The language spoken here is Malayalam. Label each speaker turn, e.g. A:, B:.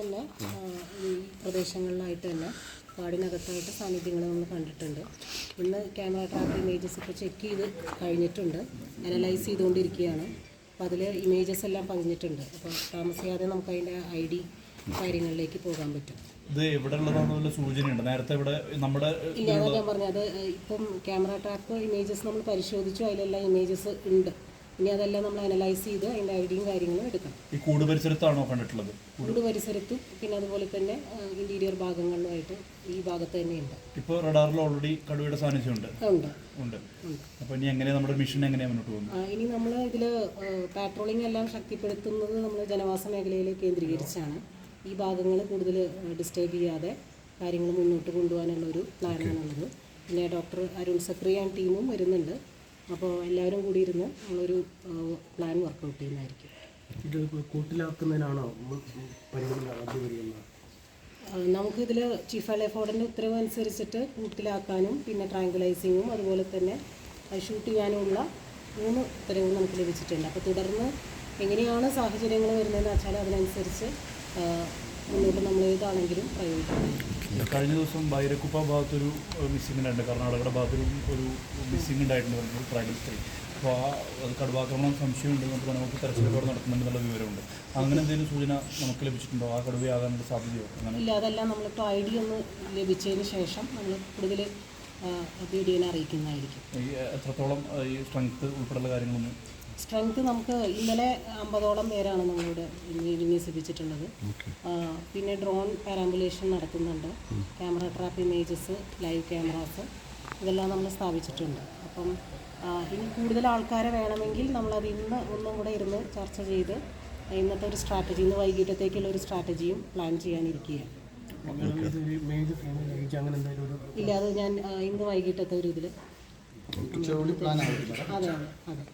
A: തന്നെ ഈ പ്രദേശങ്ങളിലായിട്ട് തന്നെ കാടിനകത്തായിട്ട് സാന്നിധ്യങ്ങൾ നമ്മൾ കണ്ടിട്ടുണ്ട്. ഇന്ന് ക്യാമറ ട്രാപ്പ് ഇമേജസ് ഇപ്പോൾ ചെക്ക് ചെയ്ത് കഴിഞ്ഞിട്ടുണ്ട്. അനലൈസ് ചെയ്തുകൊണ്ടിരിക്കുകയാണ്. അപ്പോൾ അതിൽ ഇമേജസ് എല്ലാം പതിഞ്ഞിട്ടുണ്ട്. അപ്പോൾ താമസിയാതെ നമുക്ക് അതിന്റെ ഐ ഡി കാര്യങ്ങളിലേക്ക് പോകാൻ പറ്റും.
B: ഇത് ഇവിടെ ഉള്ളതാണെന്നുള്ള സൂചനയുണ്ട്? നേരത്തെ ഇവിടെ നമ്മുടെ
A: ഇല്ല അതാ ഞാൻ പറഞ്ഞത്. ഇപ്പം ക്യാമറ ട്രാപ്പ് ഇമേജസ് നമ്മൾ പരിശോധിച്ചു. അതിലെല്ലാം ഇമേജസ് ഉണ്ട്. ഇനി അതെല്ലാം നമ്മൾ അനലൈസ് ചെയ്ത് അതിന്റെ ഐഡിയും കാര്യങ്ങളും എടുക്കാം
B: ഈ കൂട് പരിസരത്താണോ കണ്ടിട്ടുള്ളത്?
A: കൂട് പരിസരത്തും പിന്നെ അതുപോലെ തന്നെ ഇന്റീരിയർ ഭാഗങ്ങളിലുമായിട്ട് ഈ ഭാഗത്ത് തന്നെയുണ്ട്
B: ഇപ്പോൾ റഡാറിൽ ഓൾറെഡി കടുവയുടെ സാന്നിധ്യം
A: ഉണ്ട്.
B: ഉണ്ട്. ഉണ്ട്. അപ്പോൾ ഇനി എങ്ങനെയാണ് നമ്മുടെ മിഷൻ എങ്ങനെയാണ് മുന്നോട്ട് പോകുന്നത്?
A: ഇനി നമ്മൾ ഇതിൽ പാട്രോളിംഗ് എല്ലാം ശക്തിപ്പെടുത്തുന്നത് നമ്മൾ ജനവാസ മേഖലയിൽ കേന്ദ്രീകരിച്ചാണ്. ഈ ഭാഗങ്ങൾ കൂടുതൽ ഡിസ്റ്റർബ് ചെയ്യാതെ കാര്യങ്ങൾ മുന്നോട്ട് കൊണ്ടുപോകാനുള്ള ഒരു പ്ലാനാണുള്ളത് പിന്നെ ഡോക്ടർ അരുൺ സക്രിയാൻ ടീമും വരുന്നുണ്ട്. അപ്പോൾ എല്ലാവരും കൂടി ഇരുന്ന് നമ്മളൊരു പ്ലാൻ വർക്കൗട്ട് ചെയ്യുന്നതായിരിക്കും.
C: ഇത് കൂട്ടിലാക്കുന്നതിനാണോ
A: നമുക്കിതിൽ ചീഫ് അലേഫോർഡിന്റെ ഉത്തരവ് അനുസരിച്ചിട്ട് കൂട്ടിലാക്കാനും പിന്നെ ട്രാങ്കുലൈസിങ്ങും അതുപോലെ തന്നെ ഷൂട്ട് ചെയ്യാനുമുള്ള മൂന്ന് ഉത്തരവും നമുക്ക് ലഭിച്ചിട്ടുണ്ട്. അപ്പോൾ തുടർന്ന് എങ്ങനെയാണ് സാഹചര്യങ്ങൾ വരുന്നതെന്ന് വെച്ചാൽ അതിനനുസരിച്ച് മുന്നോട്ട് നമ്മൾ ഏതാണെങ്കിലും പ്രയോഗിക്കണം
B: കഴിഞ്ഞ ദിവസം ബൈരക്കുപ്പ ഭാഗത്തൊരു മിസ്സിംഗ് ഉണ്ടായിട്ടുണ്ട് കർണാടകയുടെ ഭാഗത്തൊരു ഒരു മിസ്സിംഗ് ഉണ്ടായിട്ടുണ്ട് ട്രൈബൽ സ്ത്രീ അപ്പോൾ ആ അത് കടുവാക്രമണം സംശയമുണ്ട് നമുക്ക് നമുക്ക് തെരച്ചിലൊക്കെ നടത്തുന്നുണ്ടെന്നുള്ള വിവരമുണ്ട്. അങ്ങനെ എന്തെങ്കിലും സൂചന നമുക്ക് ലഭിച്ചിട്ടുണ്ടോ? ആ കടുവയാകാനുള്ള സാധ്യതയോ? അങ്ങനെ.
A: ഇല്ല അതെല്ലാം നമ്മളിപ്പോൾ ഐ ഡി ഒന്ന് ലഭിച്ചതിന് ശേഷം നമ്മൾ കൂടുതൽ അറിയിക്കുന്നതായിരിക്കും.
B: എത്രത്തോളം ഈ സ്ട്രെങ്ത് ഉൾപ്പെടെയുള്ള കാര്യങ്ങളൊന്നും
A: സ്ട്രെങ്ത് നമുക്ക് ഇന്നലെ അമ്പതോളം പേരാണ് നമ്മളിവിടെ വിന്യസിപ്പിച്ചിട്ടുള്ളത്. പിന്നെ ഡ്രോൺ പാരാമ്പുലേഷൻ നടത്തുന്നുണ്ട് camera trap images live cameras ഇതെല്ലാം നമ്മൾ സ്ഥാപിച്ചിട്ടുണ്ട്. അപ്പം ഇനി കൂടുതൽ ആൾക്കാരെ വേണമെങ്കിൽ നമ്മളത് ഇന്ന് ഒന്നും കൂടെ ഇരുന്ന് ചർച്ച ചെയ്ത് ഇന്നത്തെ ഒരു സ്ട്രാറ്റജി ഇന്ന് വൈകിട്ടത്തേക്കുള്ള ഒരു സ്ട്രാറ്റജിയും പ്ലാൻ ചെയ്യാനിരിക്കുകയാണ്. ഇല്ല അത് ഞാൻ ഇന്ന് വൈകിട്ടത്തെ ഒരു ഇതിൽ അതെ അതെ അതെ.